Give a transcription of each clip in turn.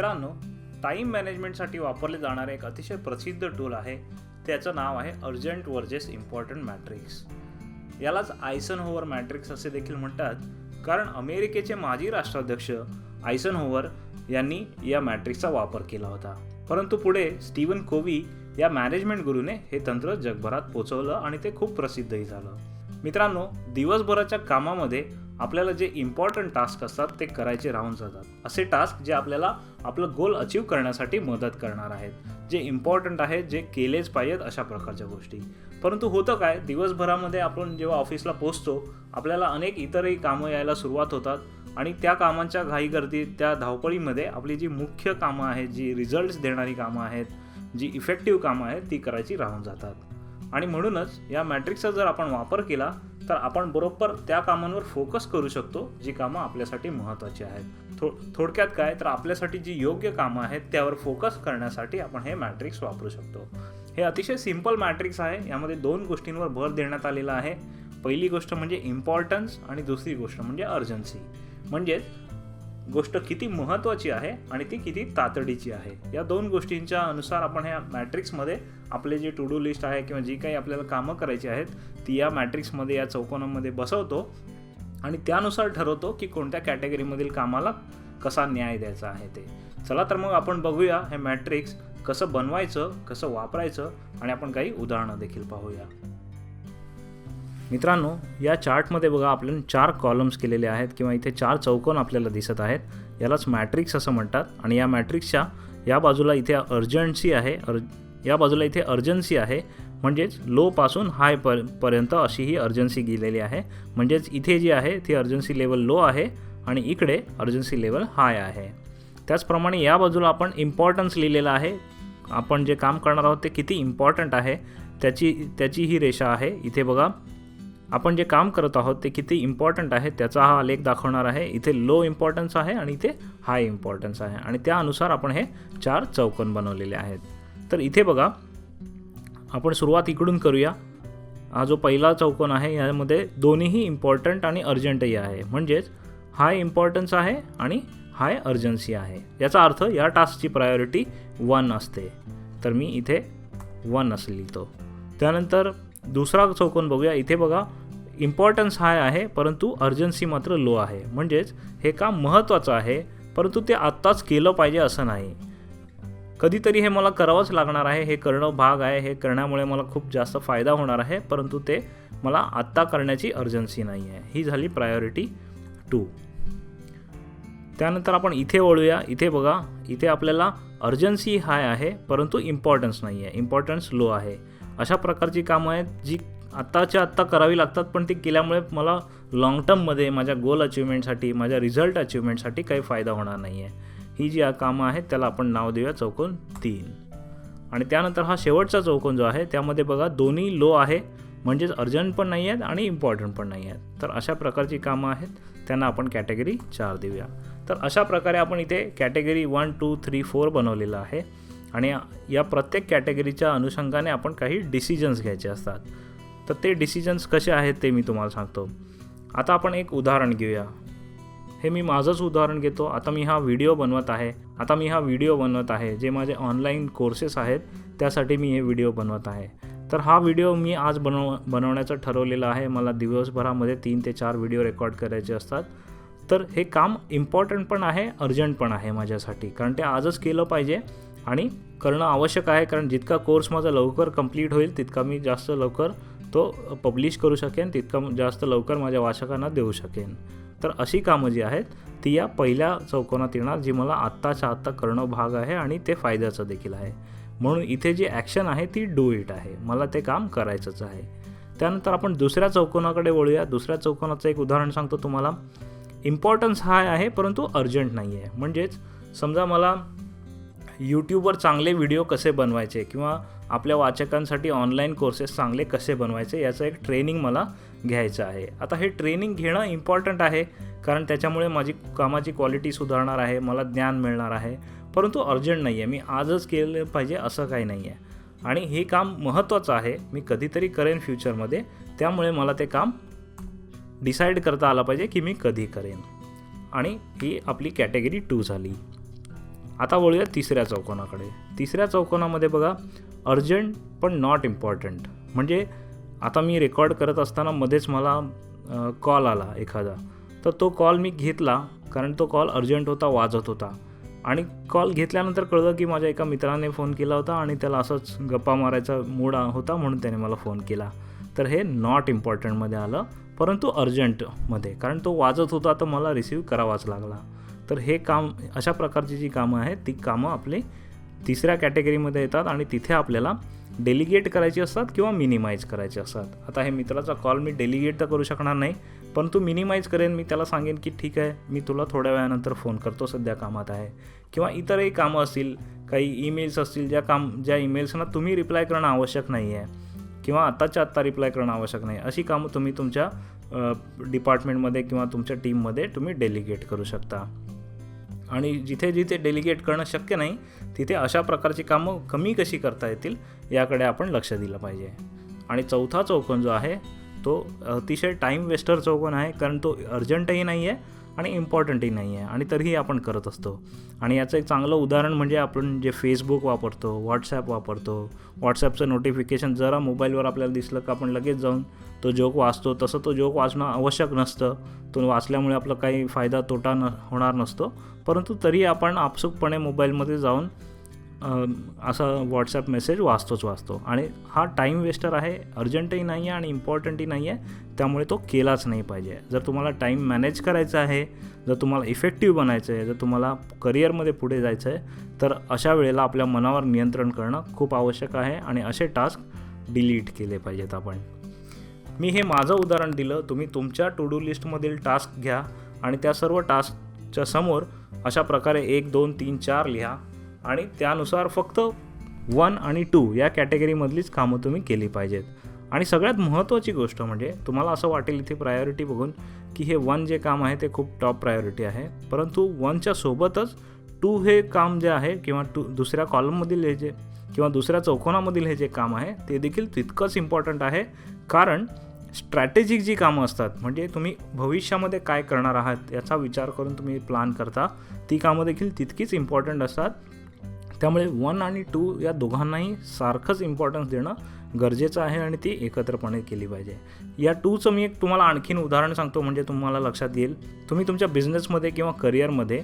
मित्रांनो टाईम मॅनेजमेंटसाठी वापरले जाणारे एक अतिशय प्रसिद्ध टूल आहे. त्याचं नाव आहे अर्जंट वर्जेस इम्पॉर्टंट मॅट्रिक्स. यालाच आयसन होवर मॅट्रिक्स असे देखील म्हणतात. कारण अमेरिकेचे माजी राष्ट्राध्यक्ष आयसन होवर यांनी या मॅट्रिक्सचा वापर केला होता. परंतु पुढे स्टीवन कोवी या मॅनेजमेंट गुरूने हे तंत्र जगभरात पोचवलं आणि ते खूप प्रसिद्धही झालं. मित्रांनो दिवसभराच्या कामामध्ये आपल्याला जे इम्पॉर्टंट टास्क असतात ते करायचे राहून जातात. असे टास्क जे आपल्याला आपलं गोल अचीव करण्यासाठी मदत करणार आहेत. जे इम्पॉर्टंट आहेत जे केलेच पाहिजेत अशा प्रकारच्या गोष्टी. परंतु होतं काय दिवसभरामध्ये आपण जेव्हा ऑफिसला पोचतो आपल्याला अनेक इतरही कामं यायला सुरुवात होतात आणि त्या कामांच्या घाईगर्दीत त्या धावपळीमध्ये आपली जी मुख्य कामं आहेत जी रिझल्ट्स देणारी कामं आहेत जी इफेक्टिव्ह कामं आहेत ती करायची राहून जातात. आणि म्हणूनच या मॅट्रिक्सचा जर आपण वापर केला तर आपण बरोबर त्या कामांवर फोकस करू शकतो जी कामं आपल्यासाठी महत्त्वाची आहेत. थो थोडक्यात काय तर आपल्यासाठी जी योग्य कामं आहेत त्यावर फोकस करण्यासाठी आपण हे मॅट्रिक्स वापरू शकतो. हे अतिशय सिंपल मॅट्रिक्स आहे. यामध्ये दोन गोष्टींवर भर देण्यात आलेला आहे. पहिली गोष्ट म्हणजे इम्पॉर्टन्स आणि दुसरी गोष्ट म्हणजे अर्जन्सी म्हणजेच गोष्ट किती महत्त्वाची आहे आणि ती किती तातडीची आहे. या दोन गोष्टींच्या अनुसार आपण ह्या मॅट्रिक्समध्ये आपले जे टू डू लिस्ट आहे किंवा जी काही आपल्याला कामं करायची आहेत ती या मॅट्रिक्समध्ये या चौकोनामध्ये बसवतो आणि त्यानुसार ठरवतो की कोणत्या कॅटेगरीमधील कामाला कसा न्याय द्यायचा आहे ते. चला तर मग आपण बघूया हे मॅट्रिक्स कसं बनवायचं कसं वापरायचं आणि आपण काही उदाहरणं देखील पाहूया. मित्रांनो या चार्टमध्ये बघा आपल्याला चार कॉलम्स केलेले आहेत किंवा इथे चार चौकोन आपल्याला दिसत आहेत. यालाच मॅट्रिक्स असं म्हणतात. आणि या मॅट्रिक्सच्या या बाजूला इथे अर्जन्सी आहे. अर या बाजूला इथे अर्जन्सी आहे. म्हणजेच लोपासून हाय पर पर्यंत अशी ही अर्जन्सी गेलेली आहे. म्हणजेच इथे जी आहे ती अर्जन्सी लेवल लो आहे आणि इकडे अर्जन्सी लेवल हाय आहे. त्याचप्रमाणे या बाजूला आपण इम्पॉर्टन्स लिहिलेलं आहे. आपण जे काम करणार आहोत ते किती इम्पॉर्टंट आहे त्याची त्याची ही रेषा आहे. इथे बघा आपण जे काम करत आहोत ते किती इम्पॉर्टंट आहे त्याचा हा आलेख दाखवणार आहे. इथे लो इम्पॉर्टन्स आहे आणि इथे हाय इम्पॉर्टन्स आहे. आणि त्यानुसार आपण हे चार चौकोन बनवलेले आहेत. तर इथे बघा आपण सुरुवात इकडून करूया. हा जो पहिला चौकोन आहे यामध्ये दोन्हीही इम्पॉर्टंट आणि अर्जंटही आहे. म्हणजेच हाय इम्पॉर्टन्स आहे आणि हाय अर्जन्सी आहे. याचा अर्थ या टास्कची प्रायोरिटी वन असते. तर मी इथे वन असं लिहितो. त्यानंतर दुसरा चौकोन बघूया. इथे बघा इम्पॉर्टन्स हाय आहे परंतु अर्जन्सी मात्र लो आहे. म्हणजेच हे काम महत्त्वाचं आहे परंतु ते आत्ताच केलं पाहिजे असं नाही. कधीतरी हे मला करावंच लागणार आहे हे करणं भाग आहे हे करण्यामुळे मला खूप जास्त फायदा होणार आहे परंतु ते मला आत्ता करण्याची अर्जन्सी नाही आहे. ही झाली प्रायोरिटी टू त्यानंतर आपण इथे वळूया. इथे बघा इथे आपल्याला अर्जन्सी हाय आहे परंतु इम्पॉर्टन्स नाही आहे इम्पॉर्टन्स लो आहे. अशा प्रकारची कामं आहेत जी आत्ताच्या आत्ता करावी लागतात पण ती केल्यामुळे मला लाँग टर्ममध्ये माझ्या गोल अचिव्हमेंटसाठी माझ्या रिझल्ट अचिव्हमेंटसाठी काही फायदा होणार नाही आहे ही जी कामं आहेत त्याला आपण नाव देऊया चौकोन तीन. आणि त्यानंतर हा शेवटचा चौकोन जो आहे त्यामध्ये बघा दोन्ही लो आहे म्हणजेच अर्जंट पण नाही आहेत आणि इम्पॉर्टंट पण नाही आहेत. तर अशा प्रकारची कामं आहेत त्यांना आपण कॅटेगरी चार देऊया. तर अशा प्रकारे आपण इथे category one two three four बनवलेलं आहे. आणि या प्रत्येक कॅटेगरीच्या अनुषंगाने आपण काही डिसिजन्स घ्यायचे असतात. तर ते डिसिजन्स कसे आहेत ते मी तुम्हाला सांगतो. आता आपण एक उदाहरण घेऊया. हे मी माझंच उदाहरण घेतो. आता मी हा व्हिडिओ बनवत आहे. आता मी हा व्हिडिओ बनवत आहे. जे माझे ऑनलाईन कोर्सेस आहेत त्यासाठी मी हे व्हिडिओ बनवत आहे. तर हा व्हिडिओ मी आज बनव बनवण्याचं ठरवलेलं आहे. मला दिवसभरामध्ये तीन ते चार व्हिडिओ रेकॉर्ड करायचे असतात. तर हे काम इम्पॉर्टंट पण आहे अर्जंट पण आहे माझ्यासाठी. कारण ते आजच केलं पाहिजे. आणि करणं आवश्यक आहे कारण जितका कोर्स माझा लवकर कंप्लीट होईल तितका मी जास्त लवकर तो पब्लिश करू शकेन तितका जास्त लवकर माझ्या वाचकांना देऊ शकेन. तर अशी कामं जी आहेत ती या पहिल्या चौकोनात येणार जी मला आत्ताच्या आत्ता करणं भाग आहे आणि ते फायद्याचं देखील आहे. म्हणून इथे जी ॲक्शन आहे ती डू इट आहे. मला ते काम करायचंच आहे. त्यानंतर आपण दुसऱ्या चौकोनाकडे वळूया. दुसऱ्या चौकोनाचं एक उदाहरण सांगतो तुम्हाला. इम्पॉर्टन्स हाय आहे परंतु अर्जंट नाही आहे म्हणजेच समजा मला यूट्यूबवर चांगले व्हिडिओ कसे बनवायचे किंवा आपल्या वाचकांसाठी ऑनलाईन कोर्सेस चांगले कसे बनवायचे याचं एक ट्रेनिंग मला घ्यायचं आहे. आता हे ट्रेनिंग घेणं इम्पॉर्टंट आहे कारण त्याच्यामुळे माझी कामाची क्वालिटी सुधारणार आहे मला ज्ञान मिळणार आहे. परंतु अर्जंट नाही आहे मी आजच केलं पाहिजे असं काही नाही आहे आणि हे काम महत्त्वाचं आहे मी कधीतरी करेन फ्युचरमध्ये त्यामुळे मला ते काम डिसाईड करता आलं पाहिजे की मी कधी करेन. आणि ही आपली कॅटेगरी टू झाली. आता वळूया तिसऱ्या चौकोनाकडे. तिसऱ्या चौकोनामध्ये बघा अर्जंट पण नॉट इम्पॉर्टंट म्हणजे आता मी रेकॉर्ड करत असताना मध्येच मला कॉल आला एखादा. तर तो कॉल मी घेतला कारण तो कॉल अर्जंट होता वाजत होता. आणि कॉल घेतल्यानंतर कळलं की माझ्या एका मित्राने फोन केला होता आणि त्याला असंच गप्पा मारायचा मूड होता म्हणून त्याने मला फोन केला. तर हे नॉट इम्पॉर्टंटमध्ये आलं परंतु अर्जंटमध्ये. कारण तो वाजत होता तर मला रिसीव करावाच लागला. तर हे काम अशा प्रकारची जी कामं आहेत ती कामं आपली तिसऱ्या कॅटेगरीमध्ये येतात आणि तिथे आपल्याला डेलिगेट करायची असतात किंवा मिनिमाइज करायची असतात. आता हे मित्राचा कॉल मी डेलिगेट तर करू शकणार नाही परंतु मिनिमाइज करेन. मी त्याला सांगेन की ठीक आहे मी तुला थोड्या वेळानंतर फोन करतो सध्या कामात आहे. किंवा इतरही कामं असतील काही ईमेल्स असतील ज्या काम ज्या ईमेल्सना तुम्ही रिप्लाय करणं आवश्यक नाही आहे किंवा आत्ताच्या आत्ता रिप्लाय करणं आवश्यक नाही अशी कामं तुम्ही तुमच्या डिपार्टमेंटमध्ये किंवा तुमच्या टीममध्ये तुम्ही डेलिगेट करू शकता. आणि जिथे जिथे डेलिगेट करणं शक्य नाही तिथे अशा प्रकारची कामं कमी कशी करता येतील याकडे आपण लक्ष दिलं पाहिजे. आणि चौथा चौकोन जो आहे तो अतिशय टाईम वेस्टर चौकोन आहे कारण तो अर्जंटही नाही आहे आणि इम्पॉर्टंटही नाही आहे आणि तरीही आपण करत असतो. आणि याचं एक चांगलं उदाहरण म्हणजे आपण जे फेसबुक वापरतो व्हॉट्सॲप वापरतो व्हॉट्सॲपचं नोटिफिकेशन जरा मोबाईलवर आपल्याला दिसलं का आपण लगेच जाऊन तो जोक वाचतो. तसं तो जोक वाचणं आवश्यक नसतं. तो वाचल्यामुळे आपला काही फायदा तोटा न होणार नसतो. परंतु तरी आपण आपसुकपणे मोबाईलमध्ये जाऊन असा व्हॉट्सॲप मेसेज वाचतोच वाचतो. आणि हा टाईम वेस्टर आहे अर्जंटही नाही आहे आणि इम्पॉर्टंटही नाही आहे त्यामुळे तो केलाच नाही पाहिजे. जर तुम्हाला टाईम मॅनेज करायचा आहे जर तुम्हाला इफेक्टिव्ह बनायचं आहे जर तुम्हाला करिअरमध्ये पुढे जायचं आहे तर अशा वेळेला आपल्या मनावर नियंत्रण करणं खूप आवश्यक आहे आणि असे टास्क डिलीट केले पाहिजेत आपण. मी हे माझं उदाहरण दिलं तुम्ही तुमच्या टू डू लिस्टमधील टास्क घ्या आणि त्या सर्व टास्कच्या समोर अशा प्रकारे एक दोन तीन चार लिहा. आणि त्यानुसार फक्त वन आणि टू या कॅटेगरीमधलीच कामं तुम्ही केली पाहिजेत. आणि सगळ्यात महत्त्वाची गोष्ट म्हणजे तुम्हाला असं वाटेल इथे प्रायोरिटी बघून की हे वन जे काम आहे ते खूप टॉप प्रायोरिटी आहे. परंतु वनच्या सोबतच टू हे काम जे आहे किंवा टू दुसऱ्या कॉलममधील हे जे किंवा दुसऱ्या चौकोनामधील हे जे काम आहे ते देखील तितकंच इम्पॉर्टंट आहे. कारण स्ट्रॅटेजिक जी कामं असतात म्हणजे तुम्ही भविष्यामध्ये काय करणार आहात याचा विचार करून तुम्ही प्लान करता ती कामं देखील तितकीच इम्पॉर्टंट असतात. त्यामुळे वन आणि टू या दोघांनाही सारखंच इम्पॉर्टन्स देणं गरजेचं आहे आणि ती एकत्रपणे केली पाहिजे. या टूचं मी एक तुम्हाला आणखीन उदाहरण सांगतो म्हणजे तुम्हाला लक्षात येईल. तुम्ही तुमच्या बिझनेसमध्ये किंवा करिअरमध्ये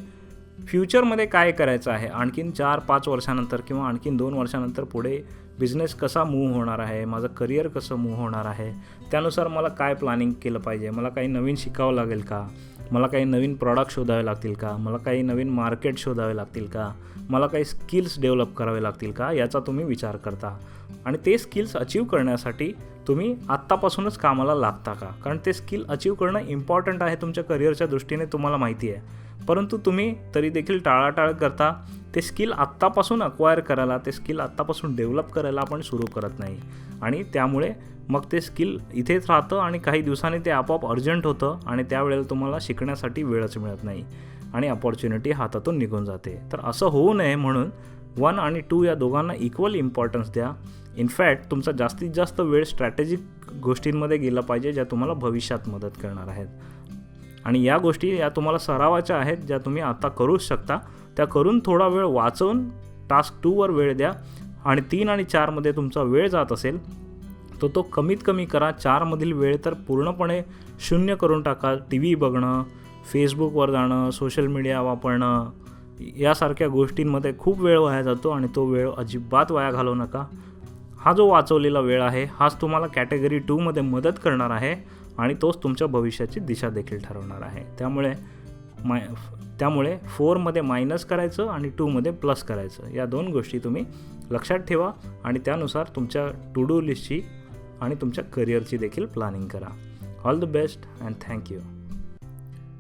फ्युचरमध्ये काय करायचं आहे? आणखीन चार पाच वर्षानंतर किंवा आणखीन दोन वर्षानंतर पुढे बिझनेस कसा मूव्ह होणार आहे? माझं करिअर कसं मूव्ह होणार आहे? त्यानुसार मला काय प्लॅनिंग केलं पाहिजे? मला काही नवीन शिकावं लागेल का? मला काही नवीन प्रॉडक्ट शोधावे लागतील का? मला काही नवीन मार्केट शोधावे लागतील का? मला काही स्किल्स डेव्हलप करावे लागतील का याचा तुम्ही विचार करता. आणि ते स्किल्स अचीव करण्यासाठी तुम्ही आत्तापासूनच कामाला लागता का? कारण ते स्किल अचीव करणं इम्पॉर्टंट आहे तुमच्या करिअरच्या दृष्टीने तुम्हाला माहिती आहे. परंतु तुम्ही तरी देखील टाळाटाळ करता ते स्किल आत्तापासून अक्वायर करायला ते स्किल आत्तापासून डेव्हलप करायला आपण सुरू करत नाही. आणि त्यामुळे मग ते स्किल इथेच राहतं आणि काही दिवसांनी ते आपोआप अर्जंट होतं आणि त्यावेळेला तुम्हाला शिकण्यासाठी वेळच मिळत नाही. आणि अपॉर्च्युनिटी हातातून निघून जाते. तर असं होऊ नये म्हणून वन आणि टू या दोघांना इक्वल इम्पॉर्टन्स द्या. इनफॅक्ट तुमचा जास्तीत जास्त वेळ स्ट्रॅटेजिक गोष्टींमध्ये गेला पाहिजे ज्या तुम्हाला भविष्यात मदत करणार आहेत. आणि या गोष्टी या तुम्हाला सरावाच्या आहेत ज्या तुम्ही आता करूच शकता. त्या करून थोडा वेळ वाचवून टास्क टूवर वेळ द्या. आणि तीन आणि चारमध्ये तुमचा वेळ जात असेल तर तो कमीत कमी करा. चारमधील वेळ तर पूर्णपणे शून्य करून टाका. टी व्ही बघणं फेसबुकवर जाणं सोशल मीडिया वापरणं यासारख्या गोष्टींमध्ये खूप वेळ वाया जातो आणि तो वेळ अजिबात वाया घालवू नका. हा जो वाचवलेला वेळ आहे हाच तुम्हाला कॅटेगरी टूमध्ये मदत करणार आहे आणि तोच तुमच्या भविष्याची दिशा देखील ठरवणार आहे. त्यामुळे माय त्यामुळे फोरमध्ये मायनस करायचं आणि टूमध्ये प्लस करायचं. या दोन गोष्टी तुम्ही लक्षात ठेवा आणि त्यानुसार तुमच्या टू डू लिस्टची आणि तुमच्या करिअरची देखील प्लॅनिंग करा. All the best and thank you